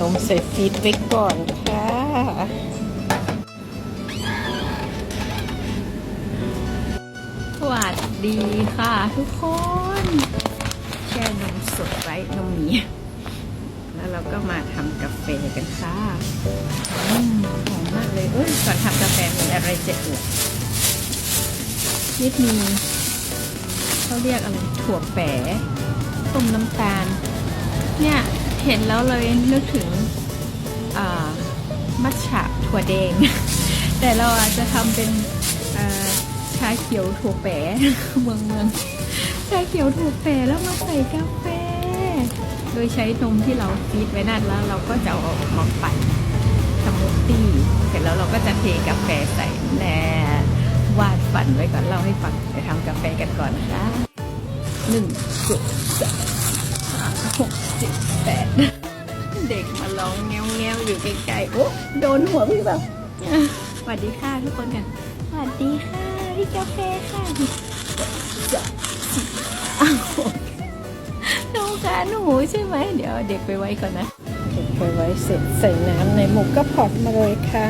นมใส่ฟีดไว้ก่อนค่ะ สวัสดีค่ะทุกคน แช่นมสดไว้นมหมีแล้วเราก็มาทำกาแฟกันค่ะหอมมากเลย เอ้ยก่อนทำกาแฟมีอะไรจะอวดนี่มีเขาเรียกอะไรถั่วแปะต้มน้ำตาล เนี่ย เห็นแล้วเลยนึกถึงมัทฉะถั่วแดง แต่เราอาจจะทำเป็นชาเขียวถั่วแปะเมืองเมืองชาเขียวถั่วแปะแล้วมาใส่กาแฟ โดยใช้นมที่เราฟีดไว้นั่นแล้ว เราก็จะเอาออกมาปั่นสมูทตี้เสร็จแล้วเราก็จะเทกาแฟใส่แน่วาดฝันไว้ก่อนเล่าให้ฟังไปทำกาแฟกันก่อนนะคะหนึ่งสองสาม หกเจ็ดแปดเด็กมาร้องแง้วแง้วๆอยู่ไกลๆโอ้โดนหัวพี่แบบสวัสดีค่ะทุกคนกันสวัสดีค่ะพี่กาแฟค่ะจะอ้าวน้องขาหนูใช่ไหมเดี๋ยวเด็กไปไว้ก่อนนะเก็บไปไว้เสร็จใส่น้ำในหมูกระพอตมาเลยค่ะ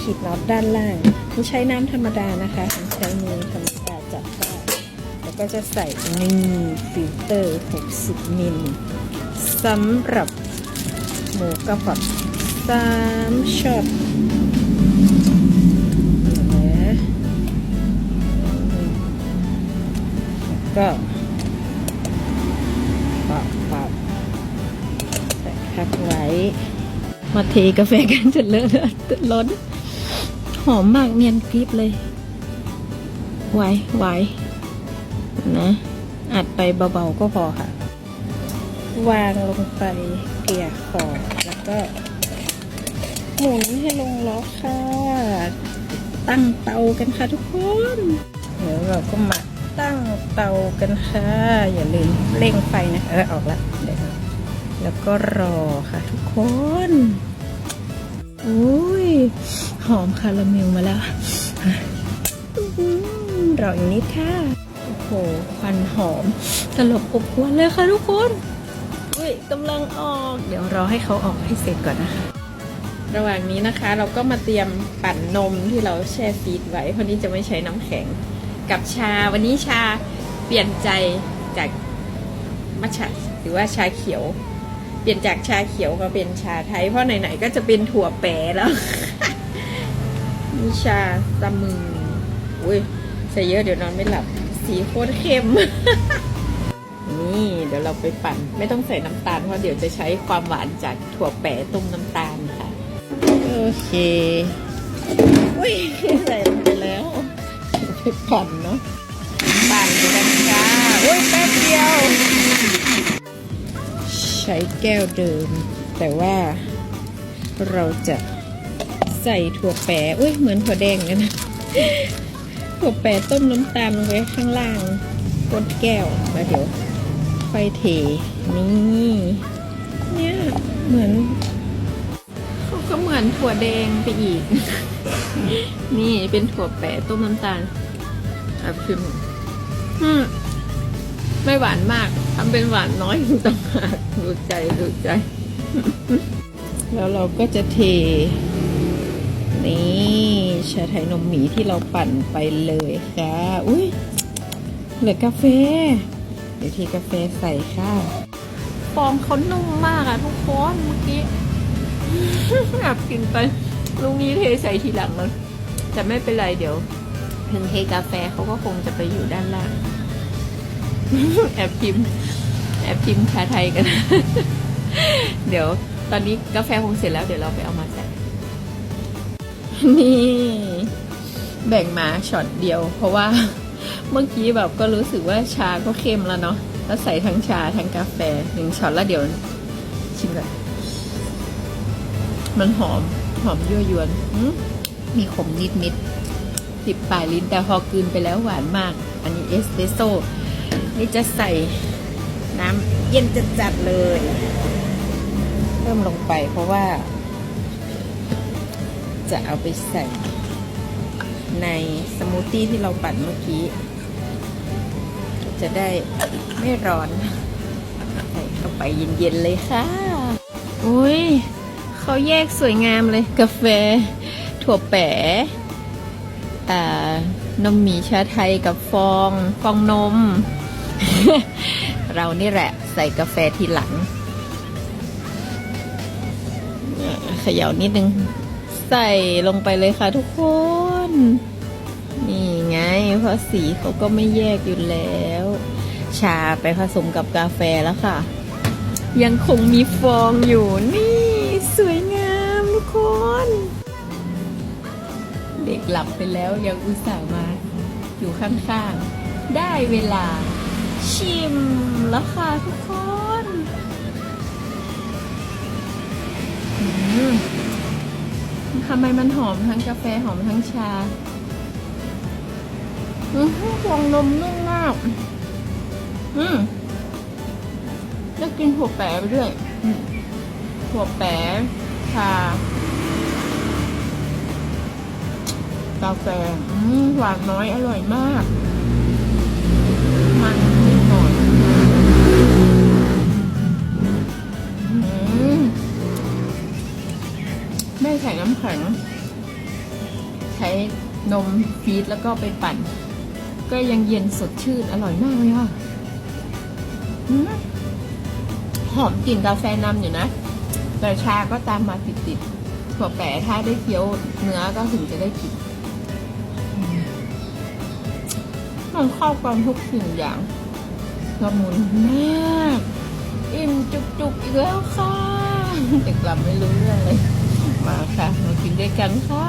ขีดน็อตด้านล่างไม่ใช้น้ำธรรมดานะคะใช้มือธรรมดา ก็จะใส่นี่ฟิลเตอร์ 60 มิลสำหรับหมูกระพอตสามช็อตแล้วก็ปับปับใส่พักไว้ มาเทกาแฟกันจนเลอะเลอะล้น หอมมากเนียนกริบเลย ไว้ไว้ นะอัดไปเบาๆก็พอค่ะ วางลงไปเกลี่ยขอบแล้วก็ หมุนให้ลงล็อกค่ะ ตั้งเตากันค่ะทุกคน เดี๋ยวเราก็มาตั้งเตากันค่ะ อย่าลืมเร่งไฟนะเออออกละเดี๋ยวแล้วก็รอค่ะทุกคนอุ้ยหอมคาราเมลมาแล้วอื้อหือรออีกนิดค่ะ หควันหอมตลบอบอวนเลยค่ะทุกคนอุ้ยกำลังออก เดี๋ยวรอให้เขาออกให้เสร็จก่อนนะคะ ระหว่างนี้นะคะ เราก็มาเตรียมปั่นนมที่เราแช่ฟรีดไว้เพราะนี้จะไม่ใช้น้ำแข็งกับชาวันนี้ชาเปลี่ยนใจจากมัทฉะหรือว่าชาเขียว เปลี่ยนจากชาเขียวมาเป็นชาไทย เพราะไหนๆก็จะเป็นถั่วแปรแล้วมีชาตะมืออุ้ยใส่เยอะเดี๋ยวนอนไม่หลับ สีโคตรเข้มนี่เดี๋ยวเราไปปั่น ไม่ต้องใส่น้ำตาลเพราะเดี๋ยวจะใช้ความหวานจากถั่วแปรต้มน้ำตาลค่ะ โอเค อุ้ยใส่ลงไปแล้วไปปั่นเนาะ ปั่นกันค่ะอุ้ยแป๊บเดียว ใช้แก้วเดิม แต่ว่าเราจะใส่ถั่วแปะอุ้ยเหมือนถั่วแดงกันนะ ถั่วแปะต้มน้ำตาลลงไว้ข้างล่างก้นแก้วแล้วเดี๋ยวค่อยเทนี่เนี่ยเหมือนเขาก็เหมือนถั่วแดงไปอีก นี่เป็นถั่วแปะต้มน้ำตาลอะพิมอืมไม่หวานมากทำเป็นหวานน้อยต่างหากดูใจดูใจ แล้วเราก็จะเท นี่ ชาไทยนมหมีที่เราปั่นไปเลยค่ะ อุ้ยเหลือกาแฟ เดี๋ยวเทกาแฟใส่ค่ะฟองเขานุ่มมากอะทุกคนเมื่อกี้แอบกินไปลุงนี้เทใส่ทีหลังเลยแต่ไม่เป็นไรเดี๋ยวถึงเทกาแฟเขาก็คงจะไปอยู่ด้านล่างแอบพิมพ์แอบพิมพ์ชาไทยกัน เดี๋ยวตอนนี้กาแฟคงเสร็จแล้วเดี๋ยวเราไปเอามาใส่ นี่ แบ่งมาช็อตเดียว เพราะว่าเมื่อกี้แบบก็รู้สึกว่าชาก็เค็มแล้วเนาะแล้วใส่ทั้งชาทั้งกาแฟหนึ่งช็อตแล้วเดี๋ยวชิมก่อนมันหอมหอมยั่วยวนมีขมนิดนิดติดปลายลิ้นแต่พอกลืนไปแล้วหวานมาก อันนี้เอสเปรสโซ่นี่จะใส่น้ำเย็นจัดๆเลย เพิ่มลงไปเพราะว่า จะเอาไปใส่ในสมูทตี้ที่เราปั่นเมื่อกี้ จะได้ไม่ร้อน ใส่เข้าไปเย็นๆเลยค่ะ อุ้ยเขาแยกสวยงามเลย กาแฟ ถั่วแปะอ่านมหมีชาไทยกับฟองฟองนม เรานี่แหละใส่กาแฟทีหลังเนี่ยเขย่านิดนึง ใส่ลงไปเลยค่ะทุกคน นี่ไง เพราะสีเขาก็ไม่แยกอยู่แล้ว ชาไปผสมกับกาแฟแล้วค่ะ ยังคงมีฟองอยู่นี่ สวยงามทุกคน เด็กหลับไปแล้วยังอุตส่าห์มาอยู่ข้างๆ ได้เวลาชิมแล้วค่ะทุกคน อืม ทำไมมันหอมทั้งกาแฟหอมทั้งชาอือหือฟองนมนุ่มมาก อืมจะกินถั่วแปะไปด้วยอืมถั่วแปะชากาแฟอืมหวานน้อยอร่อยมาก มันำแข็ง ใช้นมฟีดแล้วก็ไปปั่น ก็ยังเย็นสดชื่นอร่อยมากเลยค่ะหอมกลิ่นกาแฟนำอยู่นะ แต่ชาก็ตามมาติดๆถั่วแปะถ้าได้เคี้ยวเนื้อก็ถึงจะได้กลิ่นมันเข้ากันทุกสิ่งอย่างละมุนมาก อิ่มจุกๆอีกแล้วค่ะเด็กกลับไม่รู้เรื่องเลย มาค่ะ มากินด้วยกันค่ะ